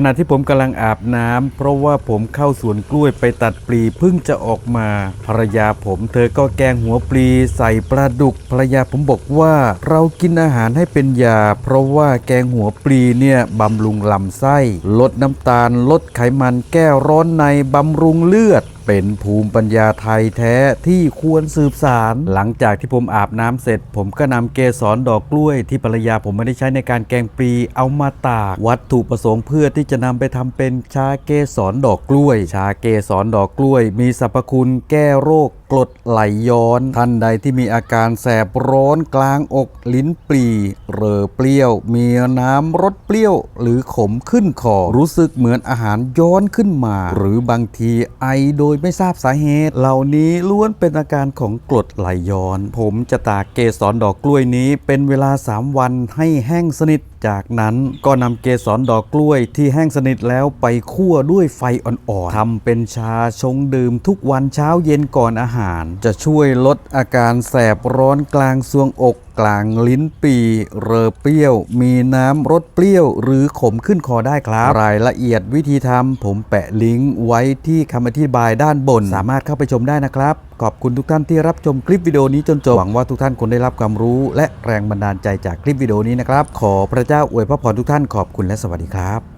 ขณะที่ผมกำลังอาบน้ำเพราะว่าผมเข้าสวนกล้วยไปตัดปลีเพิ่งจะออกมา ภรรยาผมเธอก็แกงหัวปลีใส่ปลาดุก ภรรยาผมบอกว่าเรากินอาหารให้เป็นยา เพราะว่าแกงหัวปลีเนี่ยบำรุงลำไส้ ลดน้ำตาล ลดไขมันแก้ร้อนในบำรุงเลือด เป็นภูมิปัญญาไทยแท้ที่ควรสืบสาร หลังจากที่ผมอาบน้ำเสร็จ ผมก็นำเกสรดอกกล้วย ที่ภรรยาผมไม่ได้ใช้ในการแกงปลีเอามาตาก วัตถุประสงค์เพื่อที่จะนำไปทำเป็นชาเกสรดอกกล้วย ชาเกสรดอกกล้วย มีสรรพคุณแก้โรคกรดไหลย้อน ท่านใดที่มีอาการแสบร้อนกลางอกลิ้นปลีเรอเปรี้ยว มีน้ำรสเปรี้ยว หรือขมขึ้นคอรู้สึกเหมือนอาหารย้อนขึ้นมา หรือบางทีไอโดยไม่ทราบสาเหตุ เหล่านี้ล้วนเป็นอาการของกรดไหลย้อน ผมจะตากเกสรดอกกล้วยนี้เป็นเวลา 3 วันให้แห้งสนิทจากนั้นก็นำเกสรดอกกล้วยที่แห้งสนิทแล้วไปคั่วด้วยไฟอ่อนๆทำเป็นชาชงดื่มทุกวันเช้าเย็นก่อนอาหาร จะช่วยลดอาการแสบร้อนกลางซวงอก กลางลิ้นปีเรอเปรี้ยว มีน้ำรสเปรี้ยว หรือขมขึ้นคอได้ครับ รายละเอียดวิธีทำผมแปะลิงก์ไว้ที่คำอธิบายด้านบน สามารถเข้าไปชมได้นะครับ ขอบคุณทุกท่านที่รับชมคลิปวิดีโอนี้จนจบหวังว่าทุกท่านคงได้รับความรู้ และแรงบันดาลใจจากคลิปวิดีโอนี้นะครับ ขอพระเจ้าอวยพระพรทุกท่านขอบคุณและสวัสดีครับ